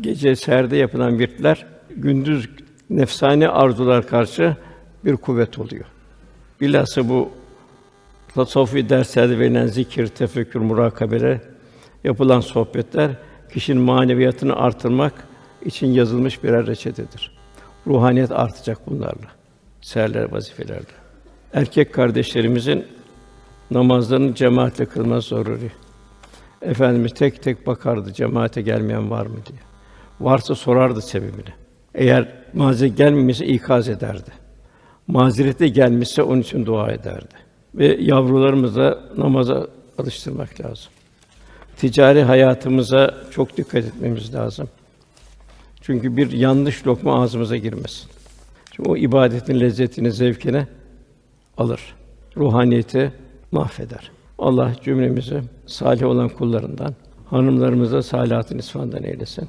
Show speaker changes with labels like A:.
A: Gece serde yapılan virtler gündüz nefsani arzular karşı bir kuvvet oluyor. Bilhassa bu tasavvufi derslerde verilen zikir, tefekkür, murakabele, yapılan sohbetler kişinin maneviyatını artırmak için yazılmış birer reçetedir. Ruhaniyet artacak bunlarla. Seherler vazifelerle. Erkek kardeşlerimizin namazlarını cemaatle kılması zaruri. Efendimiz tek tek bakardı cemaate gelmeyen var mı diye. Varsa sorardı sebebini. Eğer mazeret gelmemişse ikaz ederdi. Mazereti gelmişse onun için dua ederdi. Ve yavrularımızı da namaza alıştırmak lazım. Ticari hayatımıza çok dikkat etmemiz lazım. Çünkü bir yanlış lokma ağzımıza girmesin. Çünkü o ibadetin lezzetini, zevkini alır. Ruhaniyeti mahveder. Allah cümlemizi salih olan kullarından, hanımlarımıza salihatın isfandan eylesin.